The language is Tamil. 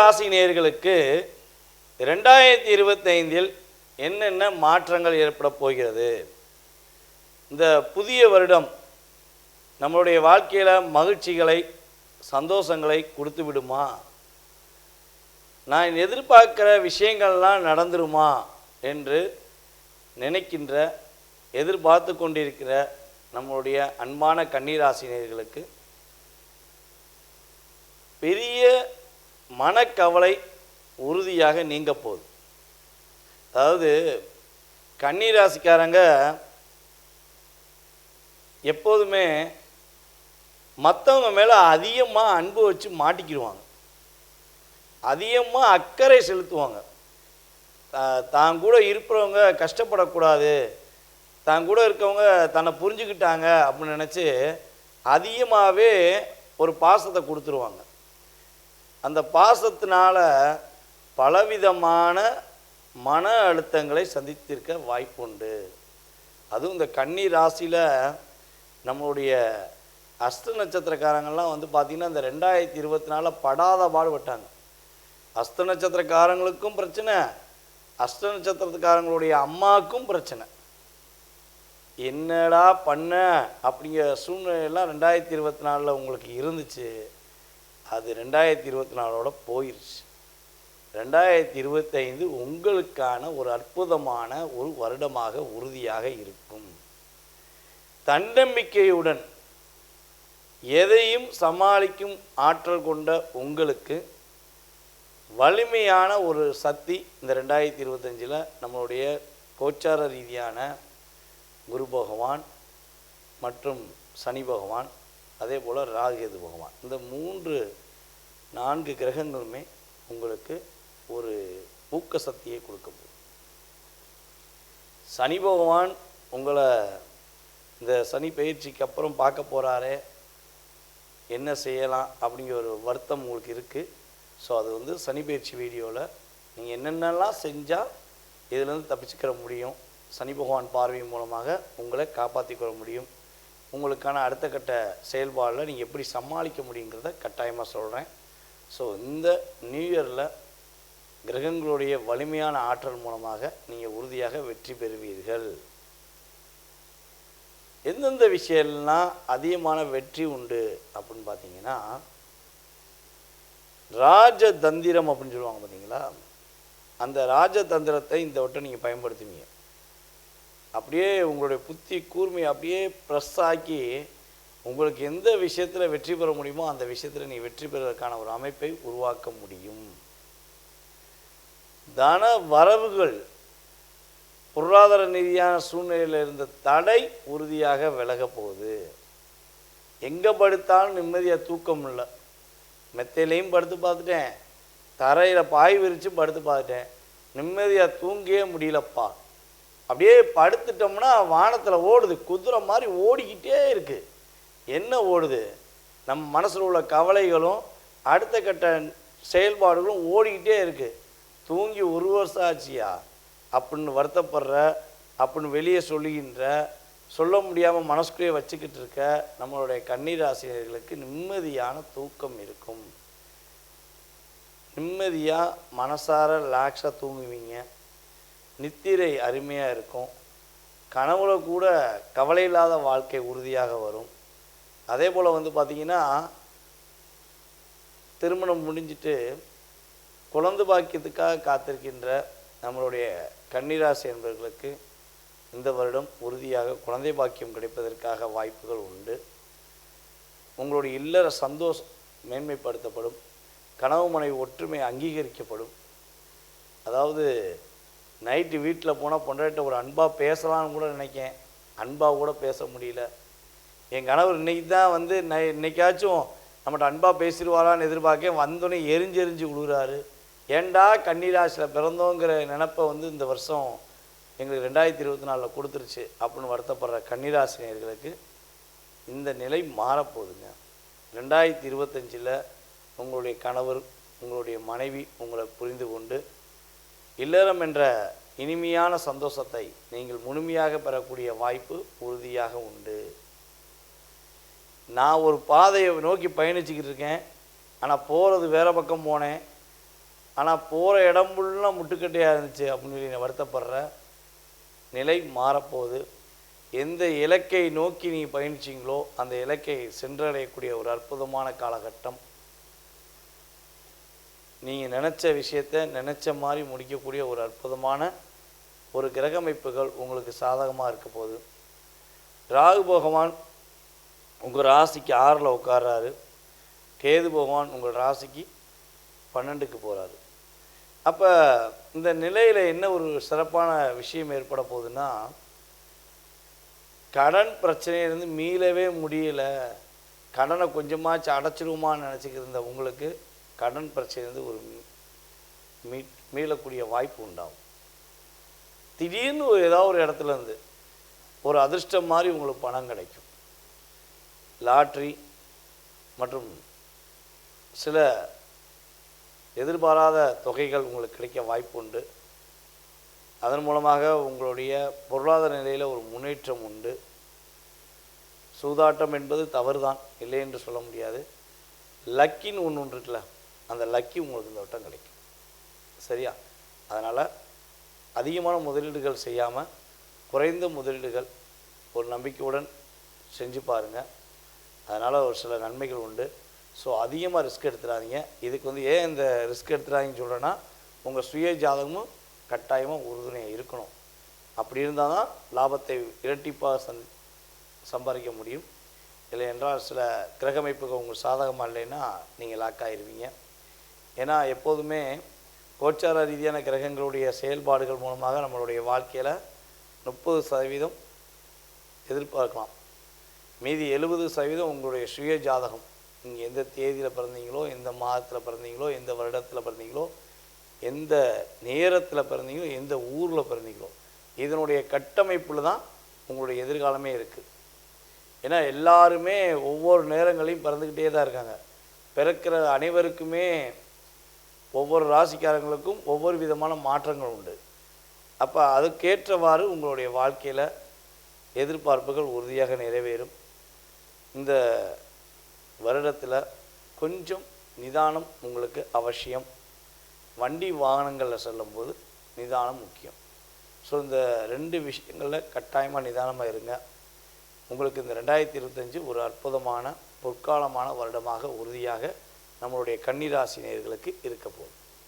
ராசி நேர்களுக்கு ரெண்டாயிரத்தி இருபத்தைந்தில் என்னென்ன மாற்றங்கள் ஏற்பட போகிறது? இந்த புதிய வருடம் நம்மளுடைய வாழ்க்கையில் மகிழ்ச்சிகளை சந்தோஷங்களை கொடுத்து விடுமா? நான் எதிர்பார்க்கிற விஷயங்கள்லாம் நடந்துருமா? என்று நினைக்கின்ற எதிர்பார்த்து கொண்டிருக்கிற நம்மளுடைய அன்பான கன்னிராசினியர்களுக்கு பெரிய மனக்கவலை உறுதியாக நீங்க போகுது அதாவது கன்னிராசிக்காரங்க எப்போதுமே மற்றவங்க மேலே அதிகமாக அன்பு வச்சு மாட்டிக்கிடுவாங்க. அதிகமாக அக்கறை செலுத்துவாங்க. தான் கூட இருப்பவங்க கஷ்டப்படக்கூடாது. தான் கூட இருக்கவங்க தன்னை புரிஞ்சுக்கிட்டாங்க அப்படின்னு நினச்சி அதிகமாகவே ஒரு பாசத்தை கொடுத்துருவாங்க. அந்த பாசத்தினால் பலவிதமான மன அழுத்தங்களை சந்தித்திருக்க வாய்ப்புண்டு. அதுவும் இந்த கன்னி ராசியில் நம்மளுடைய அஸ்த நட்சத்திரக்காரங்கள்லாம் வந்து பார்த்திங்கன்னா இந்த ரெண்டாயிரத்தி இருபத்தி நாலில் படாத பாடுபட்டாங்க அஸ்த நட்சத்திரக்காரங்களுக்கும் பிரச்சனை அஸ்த நட்சத்திரத்துக்காரங்களுடைய அம்மாவுக்கும் பிரச்சனை. என்னடா பண்ண அப்படிங்கிற சூழ்நிலையெல்லாம் ரெண்டாயிரத்தி இருபத்தி நாலில் உங்களுக்கு இருந்துச்சு. அது ரெண்டாயிரத்தி இருபத்தி நாலோட போயிடுச்சு ரெண்டாயிரத்தி இருபத்தைந்து உங்களுக்கான ஒரு அற்புதமான ஒரு வருடமாக உறுதியாக இருக்கும். தன்னம்பிக்கையுடன் எதையும் சமாளிக்கும் ஆற்றல் கொண்ட உங்களுக்கு வலிமையான ஒரு சக்தி இந்த ரெண்டாயிரத்தி இருபத்தஞ்சில் நம்மளுடைய கோச்சார ரீதியான குரு பகவான் மற்றும் சனி பகவான் அதே போல் ராகுகேது பகவான். இந்த மூன்று நான்கு கிரகங்களுமே உங்களுக்கு ஒரு ஊக்க சக்தியை கொடுக்க முடியும் சனி பகவான் உங்களை இந்த சனி பயிற்சிக்கு அப்புறம் பார்க்க போகிறாரே என்ன செய்யலாம் அப்படிங்கிற ஒரு வருத்தம் உங்களுக்கு இருக்குது ஸோ அது வந்து சனி பயிற்சி வீடியோவில் நீங்கள் என்னென்னலாம் செஞ்சால் இதிலேருந்து தப்பிச்சுக்கிற முடியும் சனி பகவான் பார்வை மூலமாக உங்களை காப்பாற்றிக்கொள்ள முடியும் உங்களுக்கான அடுத்த கட்ட செயல்பாடில் நீங்கள் எப்படி சமாளிக்க முடியுங்கிறத கட்டாயமாக சொல்கிறேன் ஸோ இந்த நியூ இயரில் கிரகங்களுடைய வலிமையான ஆற்றல் மூலமாக நீங்கள் உறுதியாக வெற்றி பெறுவீர்கள். எந்தெந்த விஷயம்லாம் அதிகமான வெற்றி உண்டு அப்படின்னு பார்த்தீங்கன்னா ராஜதந்திரம் அப்படின்னு சொல்லுவாங்க பார்த்தீங்களா அந்த ராஜதந்திரத்தை இந்த வட்டம் நீங்கள் பயன்படுத்துவீங்க. அப்படியே உங்களுடைய புத்தி கூர்மையை அப்படியே ப்ரெஸ் ஆக்கி உங்களுக்கு எந்த விஷயத்தில் வெற்றி பெற முடியுமோ அந்த விஷயத்தில் நீ வெற்றி பெறுவதற்கான ஒரு அமைப்பை உருவாக்க முடியும். தன வரவுகள் பொருளாதார ரீதியான சூழ்நிலையில் இருந்த தடை உறுதியாக விலகப் போகுது. எங்கே படுத்தாலும் நிம்மதியாக தூக்கம் இல்லை மெத்தையிலையும் படுத்து பார்த்துட்டேன். தரையில் பாய் விரித்து படுத்து பார்த்துட்டேன். நிம்மதியாக தூங்கவே முடியலப்பா. அப்படியே படுத்துட்டோம்னா வானத்தில் ஓடுது. குதிரை மாதிரி ஓடிக்கிட்டே இருக்குது என்ன ஓடுது? நம்ம மனசில் உள்ள கவலைகளும் அடுத்த கட்ட செயல்பாடுகளும் ஓடிக்கிட்டே இருக்குது தூங்கி ஒரு வருஷம் ஆச்சியா? அப்படின்னு வருத்தப்படுற அப்படின்னு வெளியே சொல்லுகின்ற சொல்ல முடியாமல் மனசுக்குள்ளேயே வச்சுக்கிட்டு இருக்க நம்மளுடைய கண்ணீர் ஆசிரியர்களுக்கு நிம்மதியான தூக்கம் இருக்கும். நிம்மதியாக மனசார ரிலாக்ஸாக தூங்குவீங்க. நித்திரை அருமையாக இருக்கும். கனவுல கூட கவலை இல்லாத வாழ்க்கை உறுதியாக வரும். அதே போல் வந்து பார்த்திங்கன்னா திருமணம் முடிஞ்சிட்டு குழந்தை பாக்கியத்துக்காக காத்திருக்கின்ற நம்மளுடைய கன்னிராசி என்பவர்களுக்கு இந்த வருடம் உறுதியாக குழந்தை பாக்கியம் கிடைப்பதற்காக வாய்ப்புகள் உண்டு. உங்களுடைய இல்லற சந்தோஷம் மேன்மைப்படுத்தப்படும். கனவு மனைவி ஒற்றுமை அங்கீகரிக்கப்படும். அதாவது நைட்டு வீட்டில் போனால் பொண்டாட்ட ஒரு அன்பாக பேசலாம்னு கூட நினைக்கேன். அன்பாக கூட பேச முடியல. என் கணவர் இன்றைக்கி தான் வந்து நை இன்னைக்காச்சும் நம்மகிட்ட அன்பாக பேசிடுவாரான்னு எதிர்பார்க்க வந்தோடனே எரிஞ்சு எரிஞ்சு விழுகிறாரு ஏன்டா கன்னிராசியில் பிறந்தோங்கிற நினப்பை வந்து இந்த வருஷம் எங்களுக்கு ரெண்டாயிரத்தி இருபத்தி நாலில் கொடுத்துருச்சு அப்படின்னு வருத்தப்படுற கன்னிராசினியர்களுக்கு இந்த நிலை மாறப்போகுதுங்க. ரெண்டாயிரத்தி இருபத்தஞ்சில் உங்களுடைய கணவர் உங்களுடைய மனைவி உங்களை புரிந்து கொண்டு இல்லறம் என்ற இனிமையான சந்தோஷத்தை நீங்கள் முழுமையாக பெறக்கூடிய வாய்ப்பு உறுதியாக உண்டு. நான் ஒரு பாதையை நோக்கி பயணிச்சுக்கிட்டு இருக்கேன். ஆனால் போகிறது வேறு பக்கம் போனேன். ஆனால் போகிற இடம் ஃபுல்லாக முட்டுக்கட்டையாக இருந்துச்சு அப்படின்னு சொல்லி வருத்தப்படுற நிலை மாறப்போகுது. எந்த இலக்கை நோக்கி நீ பயணிச்சீங்களோ அந்த இலக்கை சென்றடையக்கூடிய ஒரு அற்புதமான காலகட்டம். நீங்கள் நினச்ச விஷயத்தை நினச்ச மாதிரி முடிக்கக்கூடிய ஒரு அற்புதமான ஒரு கிரகமைப்புகள் உங்களுக்கு சாதகமாக இருக்க போகுது. ராகு பகவான் உங்கள் ராசிக்கு ஆறில் உட்கார்றாரு. கேது பகவான் உங்கள் ராசிக்கு பன்னெண்டுக்கு போகிறாரு அப்போ இந்த நிலையில் என்ன ஒரு சிறப்பான விஷயம் ஏற்பட போகுதுன்னா கடன் பிரச்சனையிலேருந்து மீளவே முடியல. கடனை கொஞ்சமாச்சும் அடைச்சிடுவோமான்னு நினச்சிக்கிட்டு இருந்த உங்களுக்கு கடன் பிரச்சனையிலேருந்து ஒரு மீ- மீளக்கூடிய வாய்ப்பு உண்டாகும். திடீர்னு ஒரு ஏதாவது ஒரு இடத்துலேருந்து ஒரு அதிர்ஷ்டம் மாதிரி உங்களுக்கு பணம் கிடைக்கும். லாட்ரி மற்றும் சில எதிர்பாராத தொகைகள் உங்களுக்கு கிடைக்க வாய்ப்பு உண்டு. அதன் மூலமாக உங்களுடைய பொருளாதார நிலையில் ஒரு முன்னேற்றம் உண்டு. சூதாட்டம் என்பது தவறுதான் இல்லை என்று சொல்ல முடியாது. லக்கின்னு ஒன்று ஒன்று இருக்குல்ல? அந்த லக்கி உங்களுக்கு இந்த வட்டம் கிடைக்கும். சரியா? அதனால் அதிகமான முதலீடுகள் செய்யாமல் குறைந்த முதலீடுகள் ஒரு நம்பிக்கையுடன் செஞ்சு பாருங்கள் அதனால் ஒரு சில நன்மைகள் உண்டு. ஸோ அதிகமாக ரிஸ்க் எடுத்துடாதீங்க. இதுக்கு வந்து ஏன் இந்த ரிஸ்க் எடுத்துடாதீங்கன்னு சொல்கிறேன்னா உங்கள் சுய ஜாதகமும் கட்டாயமாக உறுதுணையாக இருக்கணும். அப்படி இருந்தால் தான் லாபத்தை இரட்டிப்பாக சந் சம்பாதிக்க முடியும். இல்லை என்றால் சில கிரகமைப்புகள் உங்களுக்கு சாதகமாக இல்லைன்னா நீங்கள் லாக் ஆகிடுவீங்க ஏன்னா எப்போதுமே கோச்சார ரீதியான கிரகங்களுடைய செயல்பாடுகள் மூலமாக நம்மளுடைய வாழ்க்கையில் முப்பது சதவீதம் எதிர்பார்க்கலாம். மீதி எழுபது சதவீதம் உங்களுடைய சுய ஜாதகம். நீங்கள் எந்த தேதியில் பிறந்தீங்களோ எந்த மாதத்தில் பிறந்தீங்களோ எந்த வருடத்தில் பிறந்தீங்களோ எந்த நேரத்தில் பிறந்தீங்களோ எந்த ஊரில் பிறந்தீங்களோ இதனுடைய கட்டமைப்பில் தான் உங்களுடைய எதிர்காலமே இருக்குது ஏன்னா எல்லாருமே ஒவ்வொரு நேரங்களையும் பிறந்துக்கிட்டே தான் இருக்காங்க. பிறக்கிற அனைவருக்குமே ஒவ்வொரு ராசிக்காரங்களுக்கும் ஒவ்வொரு விதமான மாற்றங்கள் உண்டு. அப்போ அதுக்கேற்றவாறு உங்களுடைய வாழ்க்கையில் எதிர்பார்ப்புகள் உறுதியாக நிறைவேறும். இந்த வருடத்தில் கொஞ்சம் நிதானம் உங்களுக்கு அவசியம். வண்டி வாகனங்களில் செல்லும்போது நிதானம் முக்கியம். ஸோ இந்த ரெண்டு விஷயங்களில் கட்டாயமாக நிதானமாக இருங்க. உங்களுக்கு இந்த ரெண்டாயிரத்தி இருபத்தஞ்சு ஒரு அற்புதமான பொற்காலமான வருடமாக உறுதியாக நம்மளுடைய கன்னிராசி நேர்களுக்கு இருக்க போகுது.